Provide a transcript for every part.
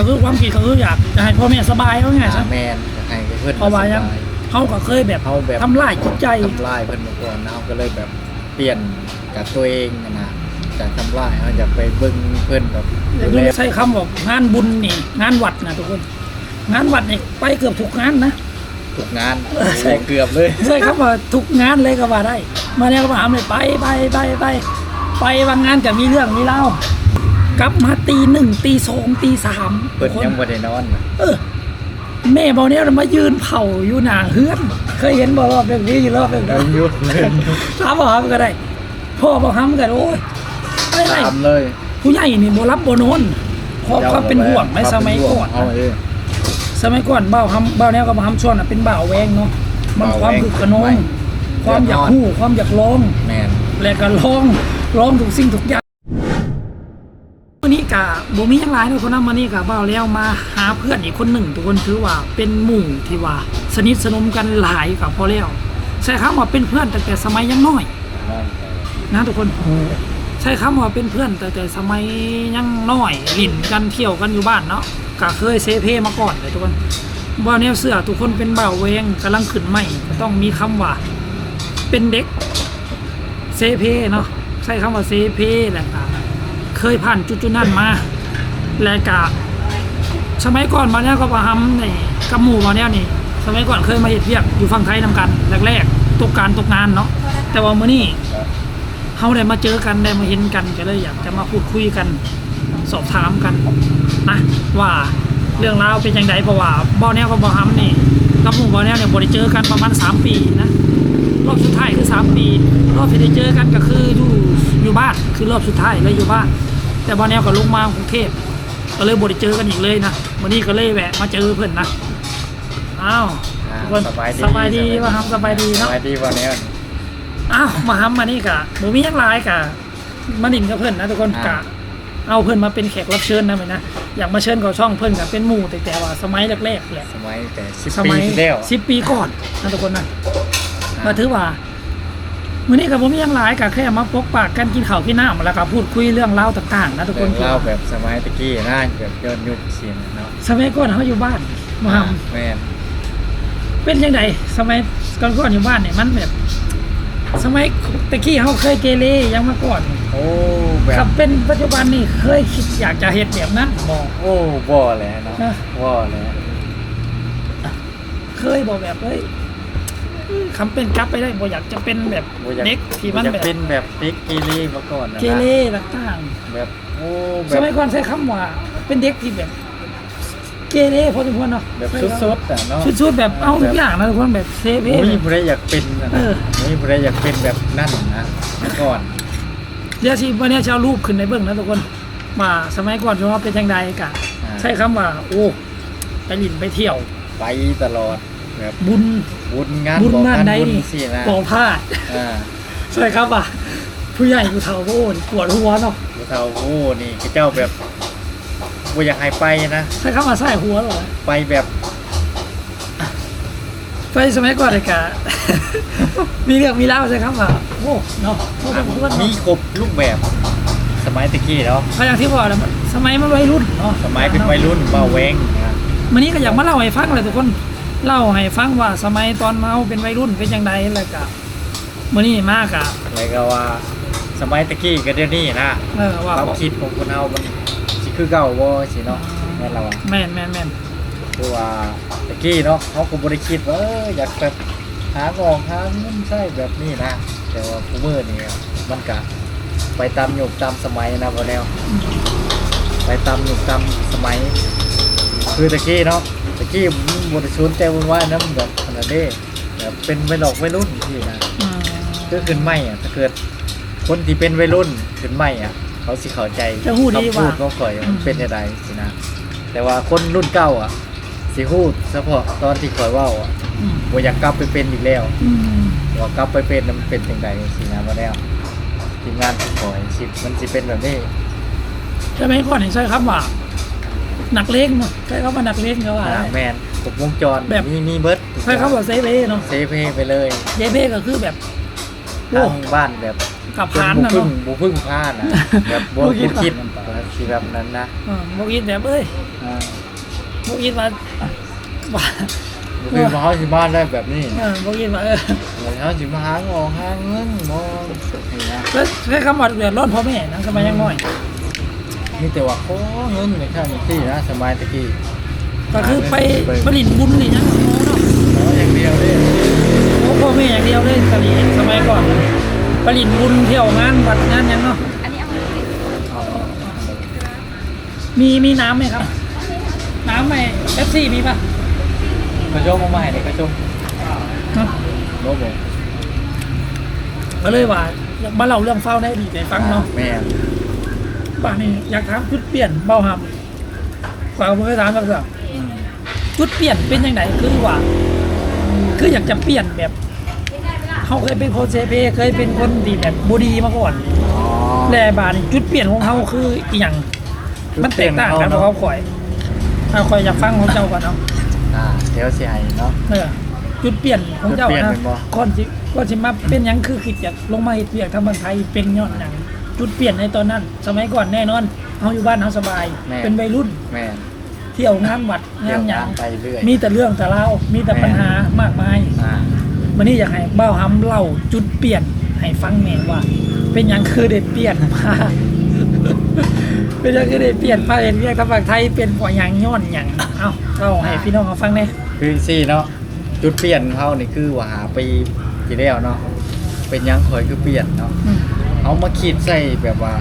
ก็คือความคิดก็คืออยากจะให้พ่อแม่สบายเขาไงซะ แมนให้เพื่อนเพราะว่ายังสบาย เขาก็เคยแบบเขาแบบ ทำลายจิตใจ ทำลายเพื่อนมาก่อนนะเขาก็เลยแบบเปลี่ยนจากตัวเองนะจากทำลายเขาจะไปเบิ้งเพื่อนแบบดูแลใช้คำว่างานบุญนี่ งานวัดนะทุกคน งานวัดนี่ไปเกือบทุกงานนะ ทุกงานเออใช่ใช่เกือบเลย ใช่ครับว่าทุกงานเลยก็ว่าได้ มาเนี่ยก็มาถามเลยไปไปไปไปไปบางงานก็มีเรื่องมีเล่าว กลับมาตีหนึ่งตีสองตีสามเพิ่นทุกคนยังบ่ได้นอนนะเออ แม่บอกเนี่ยมายืนเผาอยู่หน้าเฮือน เคยเห็นบ่รอบเรื่องนี้อยู่รอบเรื่องเดินี้นอยุดเลยถามบอกฮัมก็ได้ พ่อบอกฮัมก็ได้โอ้ยไม่ไรตามเลย ผู้ใหญ่นี่บ่รับบ่นอนเพราะความเป็นห่วงในสมัยก่อนเอาเออสมัยก่อนเบ้าฮัมเบ้าแนวกับฮัมช่วงน่ะเป็นบ่าวแวงเนาะมันบ่าวความแว้งคึกขนอไม่งความอยากเดือดร้อนฮู้ความอยากร้องแมนและก็ร้องร้องทุกสิ่งทุกอย่างวันนี้ กะบ่มียังหลายเนะคนนั้นมานี่กะเบาแล้วมาหาเพื่อนอีกคนหนึ่งทุกคนถือว่าเป็นหมู่ที่ว่า สนิทสนมกันหลายกับพอแล้วใช่ครับว่าเป็นเพื่อนตั้งแต่สมัยยังน้อยนะทุกคนใช่ครับว่าเป็นเพื่อนแตั้งแต่สมัยยังน้อยหลินกันเที่ยวกันอยู่บ้านเนาะก็เคยเซเพมาก่อนเลยทุกคนว่าแนวเสื้อทุกคนเป็นบ่าวเวงกำลังขึ้นใหม่ต้องมีคำว่า เป็นเด็กเซเพเนาะใช้คำว่าเซเพแหละ เคยผ่านจุดๆนั้นมา และกะสมัยก่อนมาเนี้ยก็มาทำนี่กับหมู่มาเนี้ยนี่ สมัยก่อนเคยมาเห็ดเวียกอยู่ฝั่งไทยนำกันแรกๆตกการตกงานเนาะแต่ว่ามื้อนี้เขาได้มาเจอกันได้มาเห็นกันก็เลยอยากจะมาพูดคุยกันสอบถามกันนะว่าเรื่องราวเป็นยังไงเพราะว่าบ่อเนี้ยกับบอฮัมนี่กับหมู่บ่อเนี้ยเนี่ยบ่ได้เจอกันประมาณ 3 ปีนะรอบสุดท้ายคือ 3 ปี รอบที่ได้เจอกันก็คืออยู่ อยู่บ้านคือรอบสุดท้ายเลยอยู่บ้าน แต่บ่อเนี้ยก็ลงมากรุงเทพก็เลยบ่ได้เจอกันอีกเลยนะวันนี้ก็เลยแวะมาเจอเพื่อนนะอ้าวอ่าทุกคนสบายดีสบายดีว่าฮัมสบายดีสเนาะบายดีวันนี้ อ้าวมาฮัมมานี่กะบ่มีหยังหลายกะมาดิ่นกับเพื่อนนะทุกคนกะเอาเพื่อนมาเป็นแขกรับเชิญนะเหมือนนะอยากมาเชิญเขาช่องเพื่อนกับเป็นหมู่แต่แต่ว่าสมัยแรกๆแหละ สมัยแต่สิบสปีมัยที่แล้ว สิบปีก่อนนะทุกคนนะมาถือว่า มื้อนี้กับผมยังหลายกับแค่มาพกปากกันกินข้าวกินน้ำแล้วก็พูดคุยเรื่องราวต่างๆนะทุกคเรื่นองเล่าแบบสมัยตะกี้นะแบบย้อนยุคเสียนเนาะสมัยก่อนเขาอยู่บ้านมาทแม่นำเป็นยังไงสมัยก่อนๆอยู่บ้านเนี่ยมันแบบ สมัยตะกี้เขาเคยเกเรยังมาก่อนโอ้แบกับบเป็นปัจจุบันนี่เคยคิดอยากจะเห็นแบบนั้นบอกโอ้บ่แล้วเนาะนะบ่แล้วเคยบอกแบบเฮ้ย คำเป็นกลับไปได้บอกอยากจะเป็นแบบบ่อยาก เด็กที่มันอยากแบบเป็นแบบเด็กกีรีมาก่อนนะเกเรต่างแบบโอ้ๆแบสบมัยก่อนใช้คำว่าเป็นเด็กที่แบบ เกเรพอสมควรเนาะแบบสุดๆอะเนาะสุดๆแบบเอาทุกอย่างนะทุกคนแบบเซฟเอโอ้ยผู้ใดอยากเป็นนะเออโอ้ยผู้ใดอยากเป็นแบบนั่นนะเมื่อก่อน เดี๋ยวสิวันนี้จะเอารูปขึ้นในเบื้องนะทุกคนมาสมัยก่อนว่าเป็นยังไงกะอ่า ใช้คำว่า โอ้ไปหลินไปเที่ยว ไปตลอด แบบบุญบุญงานบุญบอกงานงานใดบุญนี่สินะบอกพลาดอ่าใช่ครับว่าผู้ใหญ่ผู้เฒ่าโอ้นี่ปวดหัวเนาะผู้เฒ่าโอ้นี่เจ้าแบบบ่อยากให้ไปนะใช่คำว่าใส่หัวเหรอไปแบบไปสมัยก่อนเลยกะมีเรื่องมีเล่าวใช่ครับว่าโอ้เนาะโอ้โหมีครบรูปแบบ สมัยตะกี้เนาะก็อย่างที่บอกแหล้วสมัยมันวัยรุ่นเนาะสมัยเป็นวัยรุ่นเบาแหวงนะวันนี้ก็อยากมาเล่าให้ฟังเลยทุกคน เล่าให้ฟังว่าสมัยตอนเมาเป็นวัยรุ่นเป็นยังไงแล้วก็มื่อนี้มากอะแล้วก็ว่า สมัยตะกี้กับเดี๋ยวนี้นะเออว่าความคิดของคนเฮามันสิคือเก่าบ่สิเนาะแม่นเราอะแม่นแม่นแม่นคือว่าตะกี้เนาะเขาก็บ่ได้คิดว่าเอออยากแบบหางอกหาเงินใช่แบบนี้นะแต่ว่าผู้มือนี่มันก็ไปตามยุคตามสมัยนะบ่แนวไปตามยุคตามสมัย คือตะกี้เนาะ ตะกี้มันบริสุทธิ์แต่ว่าว่าน้ำแบบขนาดนี้แบบเป็นไม่หลอกไม่รุ่นที่นะอืมก็ขึ้นไม่อะถ้าเกิด คนที่เป็นวัยรุ่นขึ้นไม่อะ เขาสิเข้าใจจะหู้ดีคำพูว่าดเขาข่อยอืมมันเป็นยังไงสินะ แต่ว่าคนรุ่นเก่าอะ สิพูดเฉพาะตอนที่ข่อยเว่าอะอืมว่าอยากกลับไปเป็นอีกแล้ว อืมว่ากลับไปเป็นน่ะมันเป็นยังไงสินะมาแล้วทีมงานข่อยสิมันสิเป็นแบบนี้สมัยก่อนเห็นใช่ครับว่า หนักเล็กเนาะใช่ครับว่าหนักเล็กก็ว่าอ่า แมนครบวงจรแบบ มีมีเบิร์ดใช่ครับว่าเซฟเอเนาะเซฟให้ไปเลยเซฟเอก็คือแบบโอ้ทางบ้านแบบกับเป็นพานบุนะพึ่งเนาะ บุพึ่งพลาดนะแบบบ่บ่คิคิดด คิดสิแบบนั้นนะเออบ่คิดแบบเอ้ยอ่าบ่คิดว่าว่าบ่คือมาเฮาสิบ้านได้แบบนี้เออบ่คิดว่าเออแล้วเฮาสิมาหาเงอหาเงินบ่นี่นะแล้วใช้คำว่าเดือดร้อนพ่อแม่นะสมัยยังน้อย มีแต่ว่าขอเงินในข้างที่นะสมัยตะกี้ก็คือไปผลิตบุญนี่ยังโอ้เนาะขออย่างเดียวเด้โอ้พ่อแม่อย่างเดียวเลยสมัยสมัยก่อนผลิตบุญเที่ยวงานวัดงานหยังเนาะอันนี้เอามาติดมีมีน้ำไหมครับ น้ำไหมเอฟซีมีป่ะกระชมเอามาให้นี่กระชมเนาะบ่บ่ก็เลยว่าอยากมาเล่าเรื่องเฝ้าได้ดีใจฟังเนาะแม่น ป่านนี้อยากถามจุดเปลี่ยนเบาหำกว่าผมเคยถามสักเรื่องอืมจุดเปลี่ยนเป็นยังไงคือว่า คืออยากจะเปลี่ยนแบบเขาเคยเป็นคนเซเพเคยเป็นคนดีแบบบดีมาก่อนอ๋อแลบาดนี่จุดเปลี่ยนของเขาคืออีหยังมันแตกต่างกันเพราะเขาข่อยเอาข่อยอยากฟังของเจ้าก่อนเนาะอ่าเดี๋ยวสิให้เนาะเออจุดเปลี่ยนของเจ้าจุดเปลี่ยนนะเป็นบ่ก่อนสิก่อนสิมาเป็นหยังคือคิดอยากลงมาเฮ็ดเวียกทำบันไทยเป็นยอดหยัง จุดเปลี่ยนในตอนนั้น สมัยก่อนแน่นอนเฮาอยู่บ้านเฮาสบาย แม่ เป็นวัยรุ่นแม่นเที่ยวงานวัดงานหยังไปเรื่อยมีแต่เรื่องแต่เล่าวมีแต่ปัญหามากมายอ่าวันนี้อยากให้เบ้าหำเล่าจุดเปลี่ยนให้ฟังแหน่ว่า เป็นหยังคือได้เปลี่ยนมา เป็นหยังคือได้เปลี่ยนมาเห็นเรียกทำบักไทยเป็นปอหยังย้อนหยังเอ้าเล่าให้พี่น้องเขาฟังแหน่คือสี่เนาะจุดเปลี่ยนของเขานี่คือว่าหาปีที่แล้วเนาะเป็นหยังคอยคือเปลี่ยนเนาะ อืม เอามาคิดใส่แบบว่า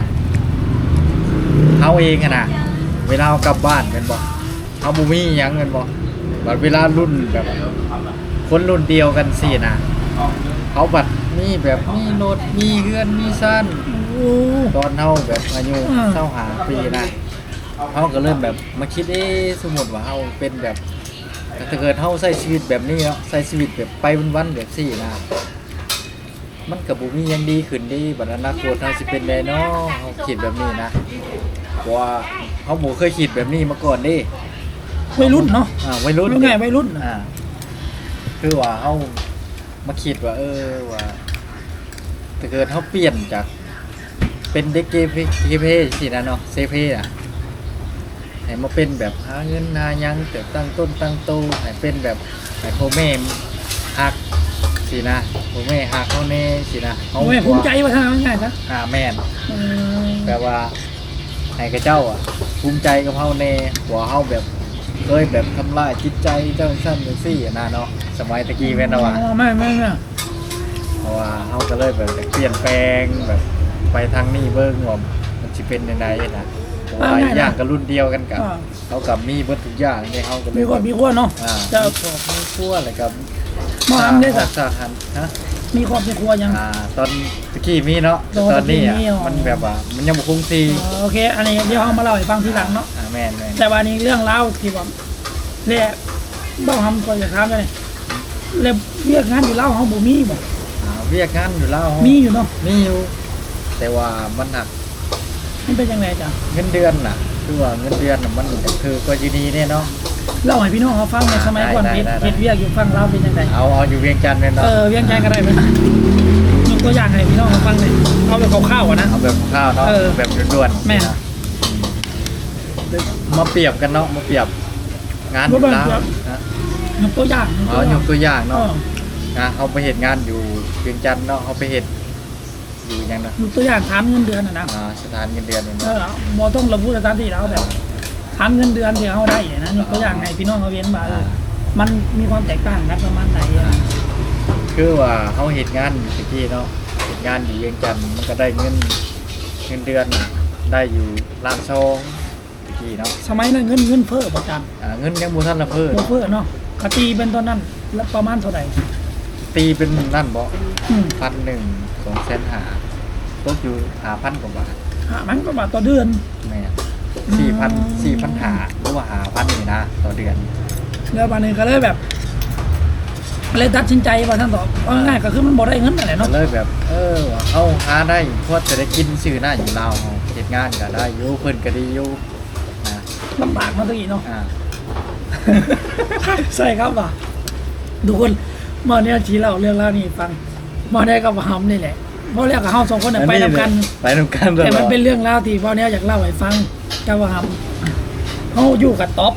เขาเองอะนะเวลาเอากลับบ้านเป็นบอกเขาบูมีหยังเป็นบอกบัดเวลารุ่นแบบคนรุ่นเดียวกันสินะเขาบัดมีแบบมีรถมีเฮือนมีสั้นโอ้ตอนเท่าแบบอายุอืมเท่าหาปีนะเขาก็เริ่มแบบมาคิดเอ๊ะสมมติว่าเขาเป็นแบบถ้าเกิดเขาใช้ชีวิตแบบนี้เนาะใช้ชีวิตแบบไปวันๆแบบสี่นะ มันกับบุมีหยังดีขึ้นดีบัดอนาคตเขาสิเป็นไดเนาะเขาคิดแบบนี้นะเพราะว่าเขาบ่เคยคิดแบบนี้มาก่อนเดิวัยรุ่นเนาะอ่าวัยรุ่นรู้ไงวัยรุ่นอ่า คือว่าเขามาคิดว่า เออว่าถ้าเกิดเขาเปลี่ยนจาก เป็นเด็กเกเพเกเพสินะเนาะเซเพอะให้มาเป็นแบบหาเงินหาหยังแต่ตั้งต้นตั้งโตให้เป็นแบบให้พ่อแม่ฮัก สินะพ่อแม่ฮักเขาแน่สินะเขาโอ้ยภูมิใจว่าทำง่ายๆนะอ่าแม่นเออแปลว่าให้กับเจ้าอะภูมิใจกับเฮาแน่หัวเฮาแบบเคยแบบทำลายจิตใจเจ้าสั้นจังซี่อะนะเนาะสมัยตะกี้แม่นนะว่าอ๋อไม่ไม่ไม่เพราะว่าเฮาก็เลยแบบเปลี่ยนแปลงแบบไปทางนี้เบิ่งว่ามันสิเป็นยังไงนะเพราะว่าอีกอย่างก็รุ่นเดียวกันกับอ่าเขากับมีเบิดทุกอย่างนี่เฮาก็เลยมีคนมีคนเนาะอ่าจะ มีครอบมีครัวอะไรกับ มาทำได้สักสาหันฮะมีครอบมีครัวยัง อ่าตอนตะกี้มีเนาะแต่ตอนนี้อะตอนนี้มีอ๋อ มันแบบว่า มันยังบ่คงที่อ๋อโอเค อันนี้เดี๋ยวเอามาเล่าให้ฟังทีหลังเนาะ อ่าแม่นแม่นแต่ว่านี้เรื่องเล่าวที่ว่าแรกเบ้าทำก็จะถามเลยแล้วเรียกงานอยู่เล่าวเขาบ่มีบ่อ่าเรียกงานอยู่แล้วมีอยู่เนาะมีอยู่ แต่ว่ามันหนักมันเป็นยังไงจ้ะเงินเดือนน่ะคือว่าเงินเดือนน่ะมันก็คือก็อยูดีเนี่ยเนาะ เล่าให้พี่น้องเขาฟังในสมัยก่อนได้เฮ็ดได้ได้ เฮ็ดเวียกอยู่ฟังเล่าวเป็นยังไงเอาเอาอยู่เวียงจันทน์เนี่ยเอเนาะอเวียงใจก็ได้ไหมยกตัวอย่างให้พี่น้องเขาฟังเลยเอาแบบคร่าวๆอะนะ เอาแบบข้าวเนาะเออ แบบด่วนๆแม่นนะมาเปรียบกันเนาะมาเปรียบงานอบ่ยู่เบิ่งแล้วเปรียบนะยกตัวอย่างเอายกตัวอย่างเอเนาะอนะเขาไปเห็นงานอยู่เวียงจันทน์เนาะเขาไปเห็นอยู่อยังนะยกตัวอย่างถามเงินเดือนนะนะอ่าสถานเงินเดือนเนี่ยเอเนาะอบ่ต้องระบุสถานที่แล้วแบบ ถามเงินเดือนที่เขาได้นะยกตัวอย่างให้พี่น้องเขาเวียนมาเออมันมีความแตกต่างกันประมาณไหนอะคือว่าเขาเห็นงานอยู่ตะกี้เนาะเห็นงานอยู่เวียงจันทน์มันก็ได้เงินเงินเดือนน่ะได้อยู่ล้านซองตะกี้เนาะสมัยนั้นเงินเงินเฟ้อประจอ่าเงินยังบูทันละเพิ่มำบ่เฟ้อเนาะกะตีเป็นตอนนั้นแล้วประมาณเท่าไหร่ตีเป็นนั่นบ่อืมพันหนึ่งสองแสนหาตกอยู่หาพันกว่าบาทห้าพันกว่าบาทต่อเดือนแม่อื สี่พันมสี่พันหาหรือว่าหาพันนี่นะต่อเดือนแล้ววันหนึงก็เลยแบบเลยตัดสินใจว่าท่านตอบเอาง่ายๆก็คือมันบ่ได้เงินนั่นแหละก็เนาะเลยแบบ เออเอาหาได้เพราะจะได้กินชื่อหน้าอยู่ลาวเฮาเฮ็ดงานก็ได้อยู่เพิ่นก็ดีอยู่นะลำบากมาตะกี้เนาะอ่าใช่ครับว่ะทุกคนเมื่อเนี้ยชี้เล่าเรื่องเล่าวนี่ฟังบ่ได้กับหำนี่แหละ บ่แล้วกับเฮาสองคนน่ะไปนำกัน ไปนำกันตลอดแต่มันเป็นเรื่องราวที่พ่อเนี้ยอยากเล่าให้ฟังกับว่าหำเขาอยู่กับท็อป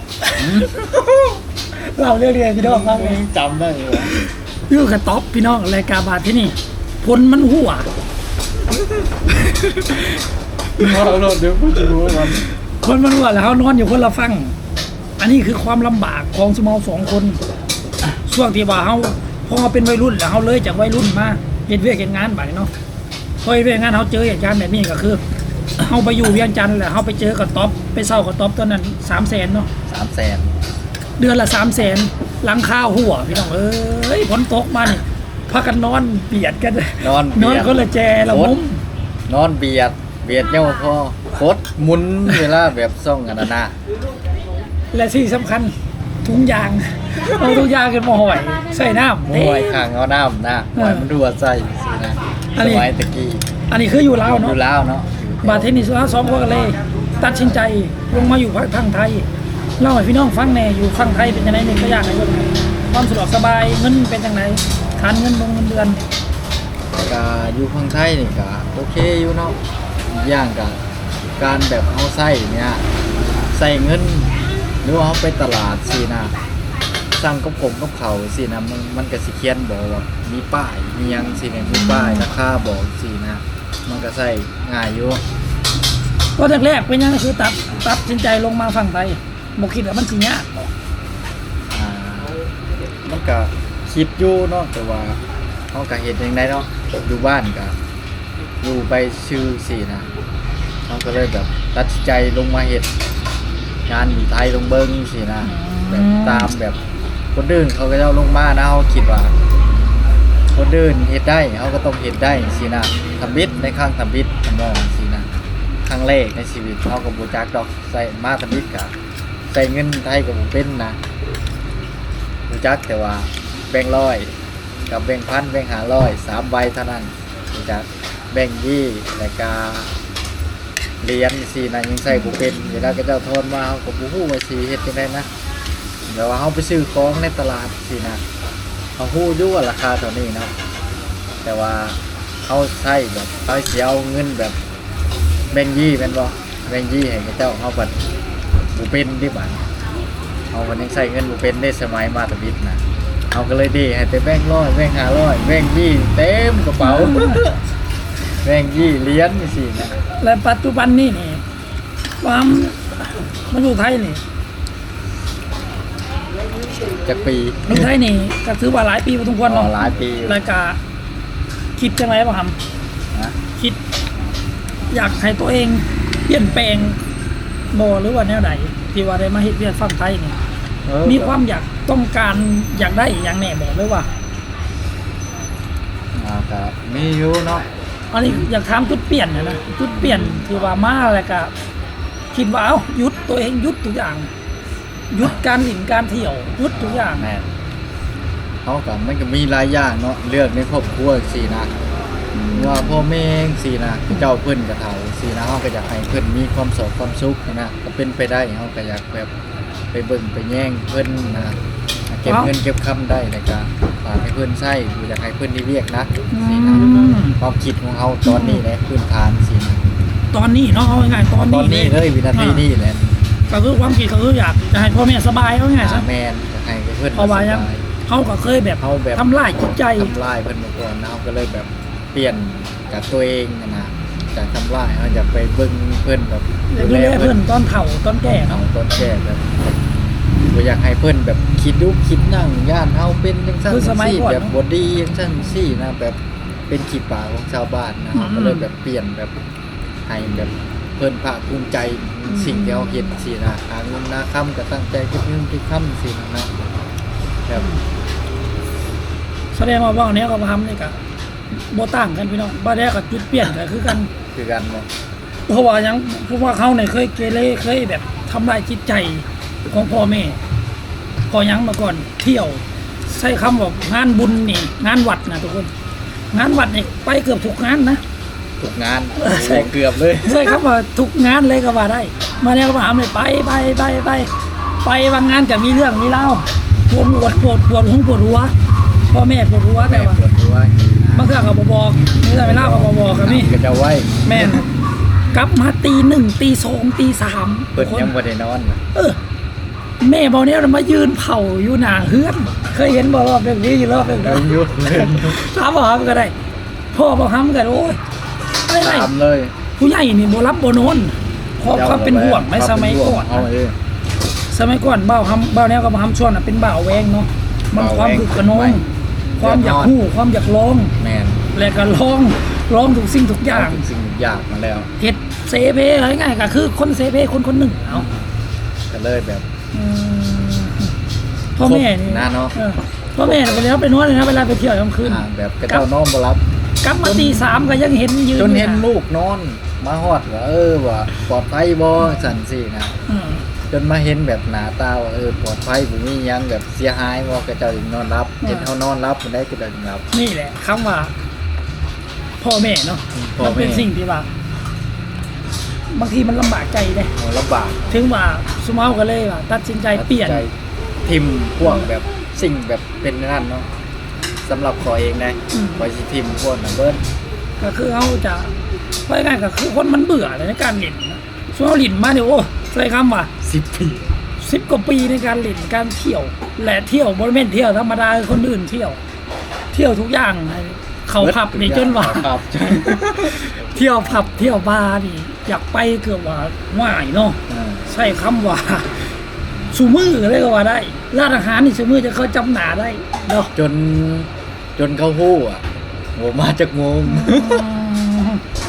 เล่าเรื่องเรียนพี่น้องฟังเลยจำได้เหรออยู่กับท็อปพี่น้องรายการบาทที่นี่ผลมันหัวเราเราเดี๋ยวพูดจะรู้ว่ามันคนมันหัวแล้วเขานอนอยู่คนละฟัง อันนี้คือความลำบากของสมองสองคนช่วงที่ว่าเขาพอเป็นวัยรุ่นแล้วเขาเลยจากวัยรุ่นมา เห็นเวียกเห็นงานไปเนาะพอเห็นเวียกงานเขาเจอเหตุการณ์แบบนี้ก็คือเขาไปอยู่เวียงจันทร์แหละเขาไปเจอกับท็อปไปเศร้ากับท็อปตอนนั้นสามแสนเนาะสามแสนเดือนละสามแสนหลังข้าวหัวพี่น้องเอ้ยฝนตกมานี่พากันนอนเบียดกันนอนนอนเบียดคนละแจละมุมนอนเบียด เบียดเน่าพอโคตรหมุนเวลาแบบซ่องกันนะนะและที่สำคัญถุงยาง เอาถุงยางกันมาห่อยใส่น้ำมวยข้างเอาน้ำนะมวยมันดูว่าใส่สินะอันสนี้มัยตะกี้อันนี้คืออยู่ลาวดูเนาะแล้วเนาะบาทเทนนิสลาวสองคนกันเลย ตัดสินใจลงมาอยู่ภาคทางไทยเล่าให้พี่น้องฟังแหน่อยู่ฝั่งไทยเป็นยังไงหนึ่งก็ยากในเรื่องไหนความสะดวกสบายเงินเป็นยังไงทานเงินลงเงินเดือนก็อยู่ข้างไทยนี่ก็โอเคอยู่เนาะอีกอย่างก็การแบบเฮาใส่เนี่ยใส่เงินหรือว่าเฮาไปตลาดสินะ สั่งกับผมกับเขาวสินะมันมันก็สิเขียนบอกว่ามีป้ายมีหยังสิเนี่ยมีป้ายราคาบอกสินะมันก็ใส่ง่ายอยู่ก็แรกๆเป็นยังไงคือตัดตัดสินใจลงมาฝั่งไทยบอกคิดว่ามันสิยากอ่ามันก็คิดอยู่เนาะแต่ว่าเขาก็เห็นยังไงเนาะอยู่บ้านก็อยู่ไปชื่อสี่นะเขาก็เลยแบบตัดสินใจลงมาเห็ดงานอยู่ไทยลงเบิ้งสินะแบบตามแบบ คนอื่นเขาก็จะลงมานะเขาคิดว่า คนอื่นเห็ดได้เขาก็ต้องเห็ดได้สินะทำบิดในข้างทำบิดทำมองสินะครั้งแรกในชีวิตเขากับบูจักดอกใส่มาทำบิดกะใส่เงินไทยกับบูเป็นนะรู้จักแต่ว่าแบ่งร้อยกับแบ่งพันแบ่งหาร้อยสามใบเท่านั้นรู้จักแบ่งยี่แต่กาเรียญสีนะยังใส่บุเป็นเวลาก็เจ้าทอนมาเขาก็บุหูว่าสีเฮ็ดยังไงนะ แต่ว่าเขาไปซื้อของในตลาดสีนะเขาหู้ยุ่ว่าราคาเท่านี้เนาะแต่ว่าเขาใช้แบบเขาเสียเอาเงินแบบแบงยี่เป็นบ่แบงยี่ให้เจ้าเขาบัดบุเป็นที่บ้านเอาวันนี้ใส่เงินบุเป็นได้สมัยมาตบิดนะเอาก็เลยดีให้แต่แบงร้อยแบงห้าร้อยแบงยี่เต็มกระเป๋าแบงยี่เหรียนสินะและปัจจุบันนี่นี่ความมาอยู่ไทยนี่ จากปีอยู่ไทยนี่ก็ถือว่าหลายปีพอสมควรอ๋อเนาะหลายปีอยู่รายการคิดจังไรบ้างครับนะคิด อยากให้ตัวเองเปลี่ยนแปลงบ่หรือว่าแนวใดที่ว่าได้มาเฮ็ดเวียกฝั่งไทยนี่เออมีความอยากต้องการอยากได้อย่างแน่บ่หรือว่าอ่าก็มีอยู่เนาะอันนี้อยากถามจุดเปลี่ยนนะนะจุดเปลี่ยนที่ว่ามาแล้วก็คิดว่าเอ้าหยุดตัวเองหยุดทุกอย่าง หยุดการหลินการเที่ยวหยุดทุกอย่างแม่นเขากับมันก็มีหลายอย่างเนาะเลือกในครอบครัวสินะว่าพ่อแม่เองสินะเจ้าเพิ่นกับเฒ่าสินะเขาก็อยากให้เพิ่นมีความสุขความสุขนะก็เป็นไปได้เขาก็อยากแบบไปเบิ่งไปแย่งเพิ่นนะเก็บเงินเก็บคำได้ในการฝากให้เพิ่นใช้หรืออยากให้เพิ่นได้เรียกนะสินะอืมความคิดของเขาตอนนี้ในพื้นฐานสินะตอนนี้เนาะเอาง่ายๆตอนตอนนี้นี้เลยวินาทีนี้แหละ ก็คือความคิดก็คืออยากจะให้พ่อแม่สบายเอาง่ายๆอาซะ แมนอยากให้เพิ่นเพราะว่ายังสบายเขาก็เคยแบบเขาแบบทำลายจิตใจ ทำลายเพิ่นมาก่อนนะเขาก็เลยแบบเปลี่ยนจากตัวเองนะนะจากทำลายเขาอยากไปเบิ่งเพิ่นแบบดูแลเพื่อนตอนเฒ่าตอนแก่เอาเนาะต้นแก่แบบบ่อยากให้เพิ่นแบบคิดดูคิดนั่งย่านเฮาเป็นจังซั่นคือสมัยซี่ก่อนแบบเนาะบ่ดีจังซั่นซี่นะแบบเป็นขี้ปากของชาวบ้านนะอืมเขาก็เลยแบบเปลี่ยนแบบให้แบบเพิ่นภาคภูมิใจอืมสิ่งที่เขาเฮ็ดสินะหาเงินนาค่ำก็ตั้งใจเก็บเงินเก็บค่ำสินะนะแบบแสดงว่าว่างเนี้ยก็ทำนี่ก็บ่ต่างกันพี่น้องบ่ได้ก็จุดเปลี่ยนก็คือกันคือกันเนาะเพราะว่าหยังเพราะว่าเขาเนี่ยเคยเกเรเคยแบบทำลายจิตใจของพ่อแม่พอหยังมาก่อนเที่ยว ใช้คำว่างานบุญนี่ งานวัดนะทุกคน งานวัดนี่ไปเกือบทุกงานนะ ทุกงานเออใช่โอ้เกือบเลยใช่ครับว่าทุกงานเลยก็ว่าได้ มาแล้วก็มาหามเลยไปไปไปไปไปบางงานก็มีเรื่องมีเล่าปวดปวดปวดปวดหัวปวดหัวพ่อแม่ปวดหัวแม่แต่ว่าปวดหัวบางเทื่อก็บ่บอกนี่แต่เวลาก็บ่บอกกับนี่ก็จะไว้แม่นกลับมาตีหนึ่งตีสองตีสามเปิดยังบ่ได้นอนเออแม่บอกเนี่ยมายืนเผาอยู่หน้าเฮือน เคยเห็นบ่รอบแบบนี้อยู่รอบแบบเดินั้นนอยู่ถามบอกก็ได้ พ่อบอกห้ามกันโอ้ย ไม่ไรตามเลยผู้ใหญ่นี่บ่รับบ่นอนเพราะความเป็นห่วงในสมัยก่อนเอานะเออสมัยก่อนเบ้าห้ำเบ้าแนวกับห้ำชวนน่ะเป็นบ่าวแวงเนาะมันบ่าวแวงความคึกขนองไม่ความอยากฮู้ความอยากร้องแมนและก็ร้องร้องทุกสิ่งทุกอย่างเทุกสิ่งทุกอย่างมาแล้วเฮ็ดเซเพอะไรง่ายๆก็คือคนเซเพคนคนหนึ่งเอาก็เลยแบบอืมพ่อแม่นี่ครบนะเนาะออพ่อแม่เนี่ยเวลาไปนอนเลยนะเวลาไปเที่ยวกลางคืนอ่าแบบกระเจ้านอนบ่รับ กลับมาตีสามก็ยังเห็นยืนจนเห็นอยู่ะลูกนอน มาฮอดว่าเออว่าปลอดภัยบ่สั่นสินะอืมจนมาเห็นแบบหนาตาว่าเออปลอดภัยบ่มีหยังแบบเสียหายบ่กระเจ้าถึงนอนรับเห็นเฮานอนรับมันได้กระเจ้าถึงรับ นี่แหละคำว่า พ่อแม่เนาะพ่อมันแม่เป็นสิ่งที่ว่าบางทีมันลำบากใจเลยเอาลำบาก ถึงว่าสมเมาก็เลยว่าตัดสินใจเปลี่ยนใจทิมพวกแบบสิ่งแบบเป็นนั่นเนาะ สำหรับขอเองนะอืม ขอสิทิมพวกนั้นเบิ้ลก็คือเขาจะว่าง่ายๆก็คือคนมันเบื่อเลยในการเล่นนะสมเมาหลินมาเนี่ยโอ้ใช้คำว่า10ปีสิบกว่าปีในการเล่นการเที่ยว และเที่ยวบริเวณเที่ยวธรรมดาคือคนอื่นเที่ยว เที่ยวทุกอย่างเขาผับนี่จนว่า ครับ เที่ยวผับเที่ยวบาร์นี่อยากไปเกือบว่าว่ายเนาะอ่าใช่คำว่า สูมือเลยก็ว่าได้ร้านอาหารนี่สูมือจะเขาจำหนาได้เนาะจนจนเขาฮู้อะโหมาจากโมง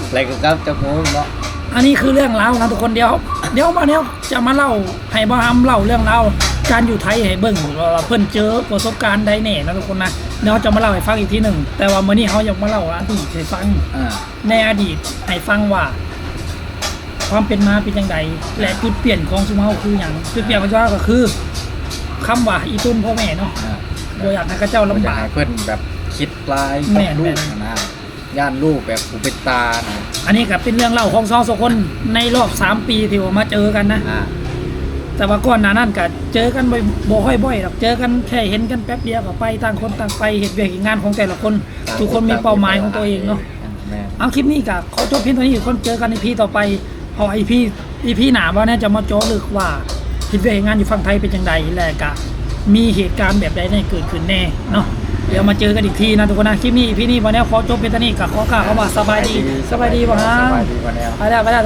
อะไรก็ครับจากโมงเนาะอันนี้คือเรื่องราวนะทุกคนเดียว เดี๋ยวมาเนี้ยจะมาเล่าให้บ้ามเล่าเรื่องราวการอยู่ไทยให้เบิ่งว่าเพิ่นเจอประสบการณ์ใดแน่นะทุกคนนะเดี๋ยวจะมาเล่าให้ฟังอีกทีหนึ่งแต่ว่ามื้อนี้เขาอยากมาเล่าอดีตให้ฟังอ่าในอดีตให้ฟังว่า ความเป็นมาเป็นยังไงและจุดเปลี่ยนของสุมาเฮาคืออย่างจุดเปลี่ยนของสุมาเฮาก็คือคำว่าอีตุนพ่อแม่เนาะอ่าบ่อยากให้เขาเจ้าลำบากอยให้เพิ่นแบบคิดร้ายแม่กับนลูแม่กนนะย่านลูกแบบอุปตานะอันนี้ก็เป็นเรื่องเล่าของสองสองคนในรอบสามปีที่ว่ามาเจอกันนะอ่าแต่ว่าก่อนหน้านั้นก็เจอกันบ่อยบ่ค่อยบ่อยหรอกเจอกันแค่เห็นกันแป๊บเดียวก็ไปต่างคนต่างไปเหตุเวียกเหตุงานของแต่ละคน ทุกคนมีเป้าหมายของตัวเองเนาะแม่นเอาคลิปนี้ก็ขอจบเพียงเท่านี้คนเจอกันในพีต่อไป พอไอพีอีพีหนาว่าเนี่ยจะมาโจลึกว่าเหตุเวียกเหตุงานอยู่ฝั่งไทยเป็นยังไงและก็มีเหตุการณ์แบบใดได้เกิดขึ้นแน่เนาะเดี๋ยวมาเจอกันอีกทีนะทุกคนนะคลิปนี้อีพีนี้วันนี้ขอจบเพียงเท่านี้ก็ขอกล่าวคำว่าสบายดีสบายดีป่ะฮะสบายดีกว่าแนวไปแล้วไปแล้ว